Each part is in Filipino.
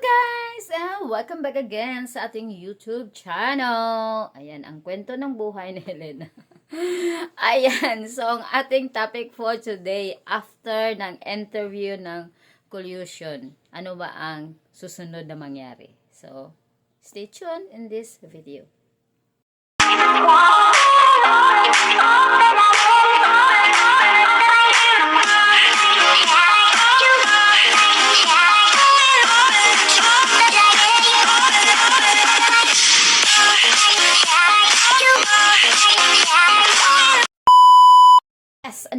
guys! Ah, welcome back again sa ating YouTube channel. Ayan, ang kwento ng buhay ni Helena. Ayan, so ang ating topic for today, after ng interview ng collusion, ano ba ang susunod na mangyari? So, stay tuned in this video.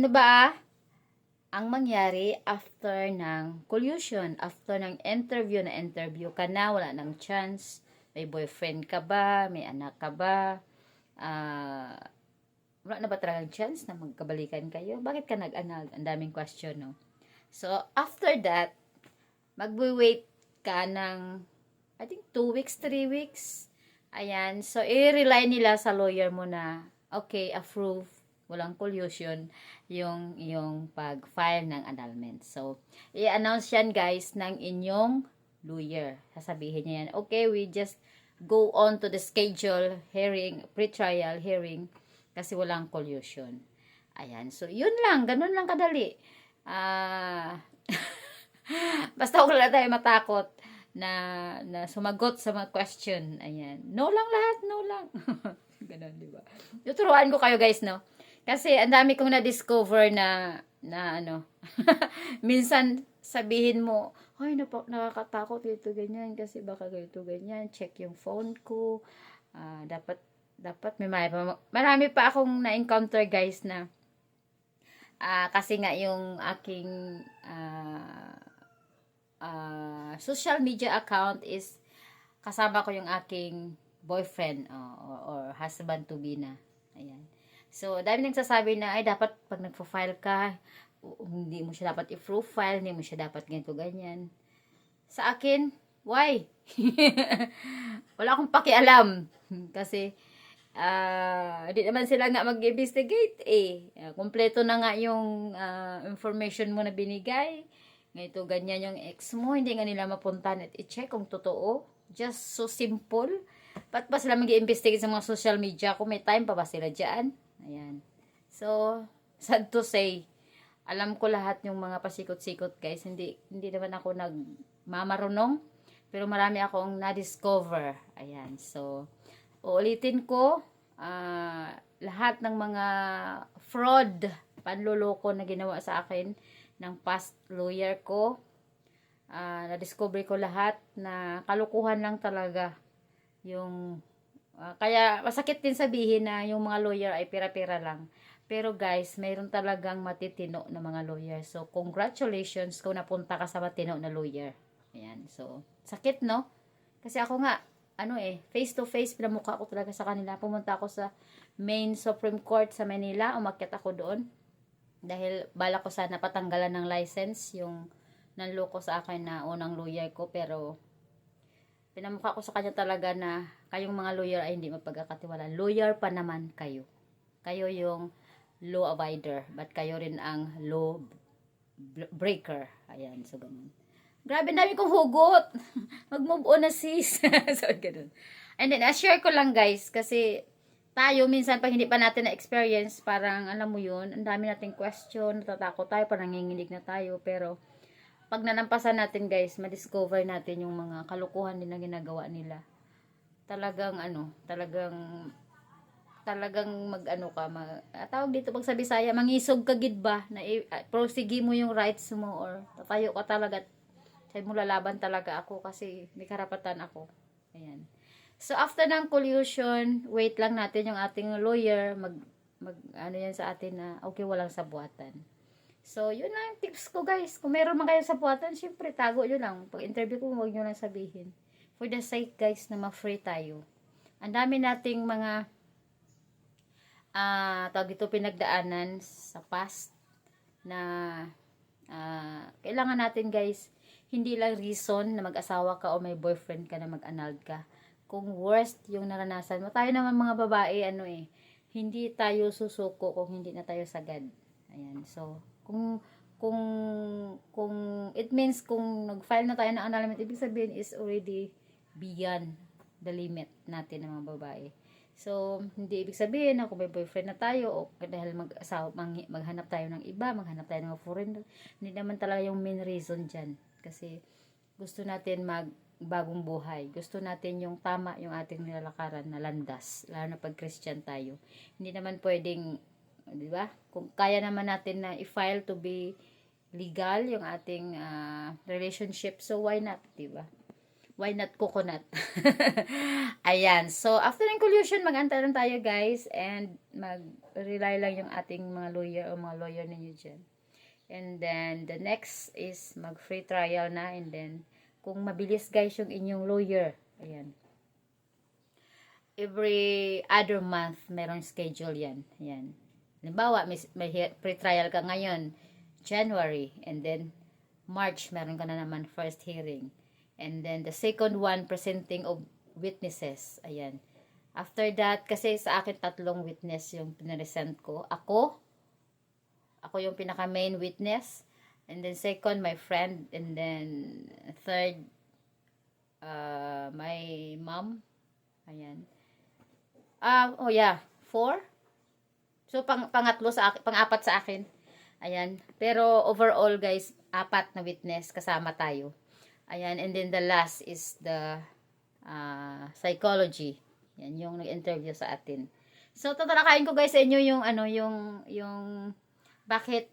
Ano ba ang mangyari after ng collusion, after ng interview na interview ka na, wala ng chance, may boyfriend ka ba, may anak ka ba, ah, wala na ba talagang chance na magkabalikan kayo? Bakit ka nag-anal? Ang daming question, no? So, after that, magwi-wait ka ng, I think, 2 weeks, 3 weeks. Ayan. So, i-rely nila sa lawyer mo na, okay, approve, walang collusion, yung, yung pag-file ng annulment. So, i-announce yan, guys, ng inyong lawyer. Sasabihin niya yan, okay, we just go on to the schedule hearing, pre-trial hearing, kasi walang collusion. Ayan. So, yun lang. Ganun lang kadali. Ah... Basta huwag lang tayo matakot na, na sumagot sa mga question. Ayan. No lang lahat, no lang. Ganun, di ba? Tuturuan ko kayo guys, no? Kasi ang dami kong na-discover na, na ano, minsan sabihin mo, ay, napa, nakakatakot ito, ganyan, kasi baka ganito, ganyan, check yung phone ko, Ah, dapat, dapat may may, marami pa akong na-encounter guys na, ah, kasi nga yung aking, ah, ah, social media account is kasama ko yung aking boyfriend oh, or, or husband to be na. Ayan. So, dami nagsasabi na, ay, dapat pag nagpo-file ka, hindi mo siya dapat i-profile, hindi mo siya dapat ganito, ganyan. Sa akin, why? Wala akong pakialam. Kasi, ah, hindi naman sila nga mag-investigate eh. Ah, Kompleto na nga yung ah, information mo na binigay. Ngayon, ganyan yung ex mo, hindi nga nila mapuntahan at i-check kung totoo. Just so simple. Ba't ba sila mag-investigate sa mga social media kung may time pa ba sila dyan? Ayan. So, sad to say, alam ko lahat yung mga pasikot-sikot guys. Hindi, hindi naman ako nagmamarunong. Pero marami akong na-discover. Ayan. So, uulitin ko, ah, lahat ng mga fraud, panluloko na ginawa sa akin ng past lawyer ko. Ah, na-discover ko lahat na kalukuhan lang talaga yung ah, kaya masakit din sabihin na yung mga lawyer ay pira-pira lang. Pero guys, mayroon talagang matitino na mga lawyer. So, congratulations kung napunta ka sa matino na lawyer. Ayan. So, sakit no? Kasi ako nga, ano eh, face to face, pinamukha ko talaga sa kanila. Pumunta ako sa main Supreme Court sa Manila, umakyat ako doon. Dahil bala ko sana patanggalan ng license yung nanloko sa akin na unang lawyer ko. Pero, pinamukha ko sa kanya talaga na kayong mga lawyer ay hindi mapagkakatiwala. Lawyer pa naman kayo. Kayo yung law abider, but kayo rin ang law breaker. Ayan, so ganun. Grabe, dami kong hugot. Mag-move on na sis. so, ganun. And then, share ko lang guys, kasi tayo, minsan pag hindi pa natin na-experience, parang, alam mo yun, ang dami nating question, natatakot tayo, parang nanginginig na tayo, pero, pag nanampasan natin guys, ma-discover natin yung mga kalukuhan na ginagawa nila. Talagang, ano, talagang, talagang mag-ano ka, mag, ah, tawag dito pag sa Bisaya, mangisog ka gid ba, na ah, prosige mo yung rights mo, or tatayo ka talaga, sabi mo lalaban talaga ako kasi may karapatan ako. Ayan. So, after ng collusion, wait lang natin yung ating lawyer, mag, mag ano yan sa atin na, okay, walang sabuatan. So, yun lang tips ko, guys. Kung meron man kayo sabuatan, syempre, tago nyo lang. Pag interview ko, huwag nyo lang sabihin. For the sake, guys, na ma-free tayo. Ang dami nating mga, ah, tawag ito, pinagdaanan sa past na, ah, kailangan natin, guys, hindi lang reason na mag-asawa ka o may boyfriend ka na mag-annulled ka. Kung worst yung naranasan mo, tayo naman mga babae, ano eh, hindi tayo susuko kung hindi na tayo sagad. Ayan, so, kung, kung kung it means kung nag-file na tayo ng annulment, ibig sabihin is already beyond the limit natin ng mga babae. So, hindi ibig sabihin na kung may boyfriend na tayo o dahil mag-asawa, mang- maghanap tayo ng iba, maghanap tayo ng foreigner, hindi naman talaga yung main reason dyan. Kasi gusto natin mag bagong buhay. Gusto natin yung tama yung ating nilalakaran na landas, lalo na pag Christian tayo. Hindi naman pwedeng, di ba? Kung kaya naman natin na i-file to be legal yung ating ah, relationship, so why not, di ba? Why not coconut? Ayan. So, after ng collusion, mag-antay lang tayo, guys. And mag-rely lang yung ating mga lawyer o mga lawyer ninyo dyan. And then, the next is mag-free trial na. And then, kung mabilis, guys, yung inyong lawyer. Ayan. Every other month, meron schedule yan. Ayan. Halimbawa, may, may pre-trial ka ngayon, January. And then, March, meron ka na naman first hearing. And then the second one, presenting of witnesses. Ayan. After that, kasi sa akin tatlong witness yung pinaresent ko. Ako, ako yung pinaka main witness. And then second, my friend. And then third, uh, my mom. Ayan. Ah, oh yeah, four. So pang pangatlo sa akin, pang-apat sa akin. Ayan. Pero overall guys, apat na witness kasama tayo. Ayan, and then the last is the uh, psychology. Yan yung nag-interview sa atin. So tatalakayin ko guys sa inyo yung ano, yung yung bakit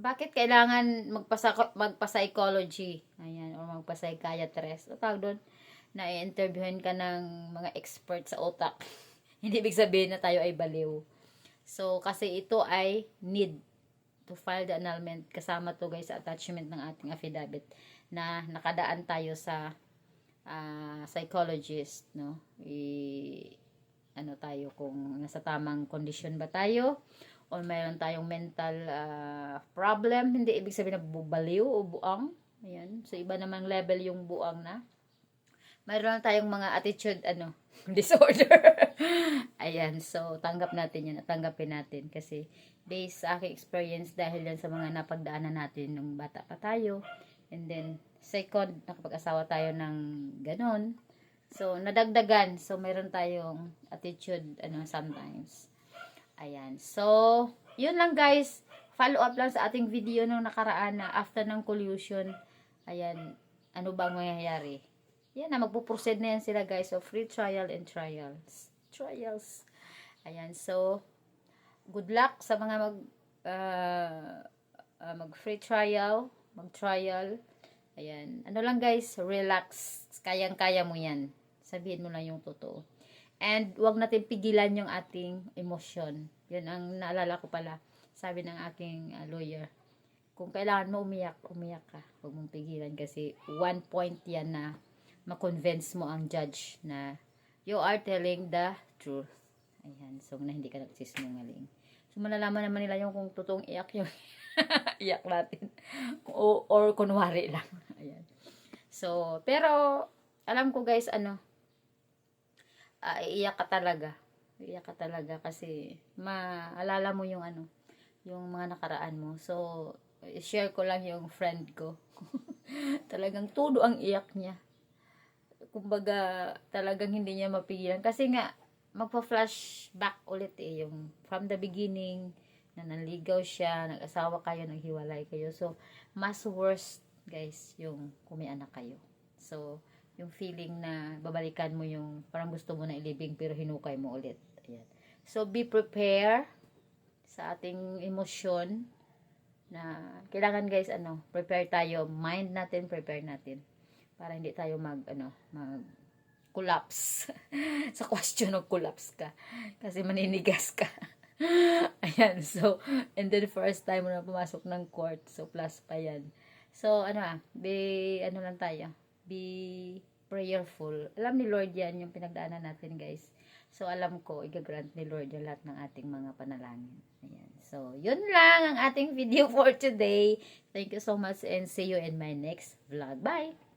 bakit kailangan magpasa magpa-psychology. Ayan, or magpa-psychiatrist. O tawag doon na i-interviewin ka ng mga expert sa utak. Hindi ibig sabihin na tayo ay baliw. So, kasi ito ay need to file the annulment. Kasama to guys sa attachment ng ating affidavit na nakadaan tayo sa ah, psychologist, no? I, ano tayo kung nasa tamang kondisyon ba tayo o mayroon tayong mental ah, problem, hindi ibig sabihin na bubaliw o buang. Ayan. So, iba namang level yung buang na. Mayroon tayong mga attitude, ano, disorder. Ayan. So, tanggap natin yan tanggapin natin kasi based sa aking experience dahil yan sa mga napagdaanan natin nung bata pa tayo. And then, second, nakapag-asawa tayo ng ganon. So, nadagdagan. So, meron tayong attitude, ano, sometimes. Ayan. So, yun lang guys. Follow up lang sa ating video nung nakaraan na after ng collusion. Ayan. Ano bang mangyayari? Yan na, magpuproceed na yan sila guys. So, free trial and trials. Trials. Ayan. So, good luck sa mga mag uh, uh, mag free trial, mag trial. Ayan. Ano lang guys, relax. Kayang-kaya mo yan. Sabihin mo lang yung totoo. And wag natin pigilan yung ating emosyon. Yun ang naalala ko pala. Sabi ng aking uh, lawyer. Kung kailangan mo umiyak, umiyak ka. Huwag mong pigilan kasi one point yan na ma-convince mo ang judge na you are telling the truth. Ayan. So, na hindi ka nagsisinungaling. So, malalaman naman nila yung kung totoong iyak yung iyak natin. O, or kunwari lang. Ayan. So, pero, alam ko guys, ano, ah, iiyak ka talaga. Iiyak ka talaga kasi maalala mo yung ano, yung mga nakaraan mo. So, share ko lang yung friend ko. talagang todo ang iyak niya. Kumbaga, talagang hindi niya mapigilan. Kasi nga, magpa-flashback ulit eh. Yung from the beginning, na nanligaw siya, nag-asawa kayo, naghiwalay kayo. So, mas worse, guys, yung kung may kayo. So, yung feeling na babalikan mo yung parang gusto mo na ilibing pero hinukay mo ulit. Ayan. So, be prepared sa ating emosyon na kailangan guys ano, prepare tayo, mind natin, prepare natin para hindi tayo mag ano, mag collapse sa question of collapse ka kasi maninigas ka. Ayan, so, and then first time mo na pumasok ng court, so plus pa yan. So, ano ah, be, ano lang tayo, be prayerful. Alam ni Lord yan, yung pinagdaanan natin guys. So, alam ko, igagrant ni Lord yung lahat ng ating mga panalangin. Ayan. So, yun lang ang ating video for today. Thank you so much and see you in my next vlog. Bye!